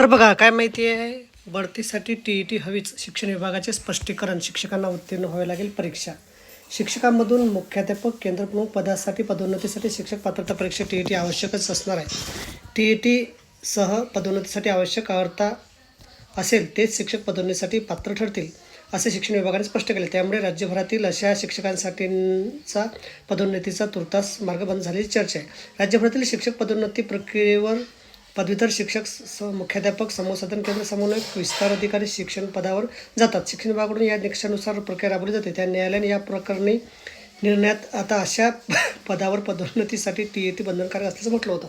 तर बघा काय माहिती आहे? बढतीसाठी टी ई टी हवीच. शिक्षण विभागाचे स्पष्टीकरण. शिक्षकांना उत्तीर्ण व्हावे लागेल परीक्षा. शिक्षकांमधून मुख्याध्यापक केंद्रप्रमुख पदासाठी पदोन्नतीसाठी शिक्षक पात्रता परीक्षा टी ई टी आवश्यकच असणार आहे. टी ई टी सह पदोन्नतीसाठी आवश्यक अर्हता असेल तेच शिक्षक पदोन्नतीसाठी पात्र ठरतील असे शिक्षण विभागाने स्पष्ट केले. त्यामुळे राज्यभरातील अशा शिक्षकांसाठीचा पदोन्नतीचा तुर्तास मार्ग बंद झाल्याची चर्चा आहे. राज्यभरातील शिक्षक पदोन्नती प्रक्रियेवर पदवीधर शिक्षक स मुख्याध्यापक संशोधन केंद्र समन्वयक विस्तार अधिकारी शिक्षण पदावर जातात. शिक्षण विभागाकडून या निकषानुसार प्रक्रिया राबवली जाते. त्या न्यायालयाने या प्रकरणी निर्णयात आता अशा पदावर पदोन्नतीसाठी टी ए टी बंधनकारक असल्याचं म्हटलं होतं.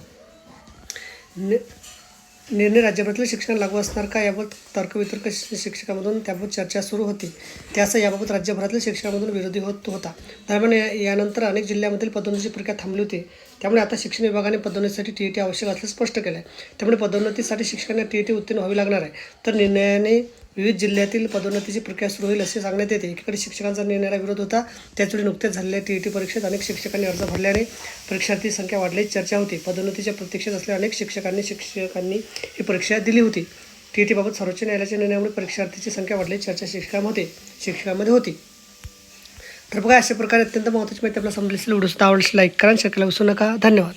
निर्णय राज्यभरातील शिक्षण लागू असणार का याबाबत तर्कवितर्क शिक्षकामधून त्याबाबत चर्चा सुरू होती. त्याचा याबाबत राज्यभरातील शिक्षणामधून विरोधी होत होता. दरम्यान यानंतर अनेक जिल्ह्यामधील पदोन्नतीची प्रक्रिया थांबली होती. त्यामुळे आता शिक्षण विभागाने पदोन्नतीसाठी टी ई टी आवश्यक असल्याचं स्पष्ट केलं आहे त्यामुळे पदोन्नतीसाठी शिक्षकांना टी ई टी उत्तीर्ण व्हावी लागणार आहे. तर निर्णयाने विविध जिल्ह्यातील पदोन्नतीची प्रक्रिया सुरू होईल असे सांगण्यात येते. एकीकडे शिक्षकांचा निर्णयाला विरोध होता त्याचवेळी नुकत्याच झालेल्या टी ई टी परीक्षेत अनेक शिक्षकांनी अर्ज भरल्याने परीक्षार्थी संख्या वाढल्याची चर्चा होती. पदोन्नतीच्या प्रतीक्षेत असलेल्या अनेक शिक्षकांनी शिक्षकांनी ही परीक्षा दिली होती. टी ई टीबाबत सर्वोच्च न्यायालयाच्या निर्णयामुळे परीक्षार्थीची संख्या वाढल्याची चर्चा शिक्षकांमध्ये शिक्षकांमध्ये होती. तर बघा अशा प्रकारे अत्यंत महत्त्वाची माहिती आपल्याला समजली असेल व्हिडिओ आवडल्यास लाईक करा आणि शेअर करायला विसरू नका. धन्यवाद.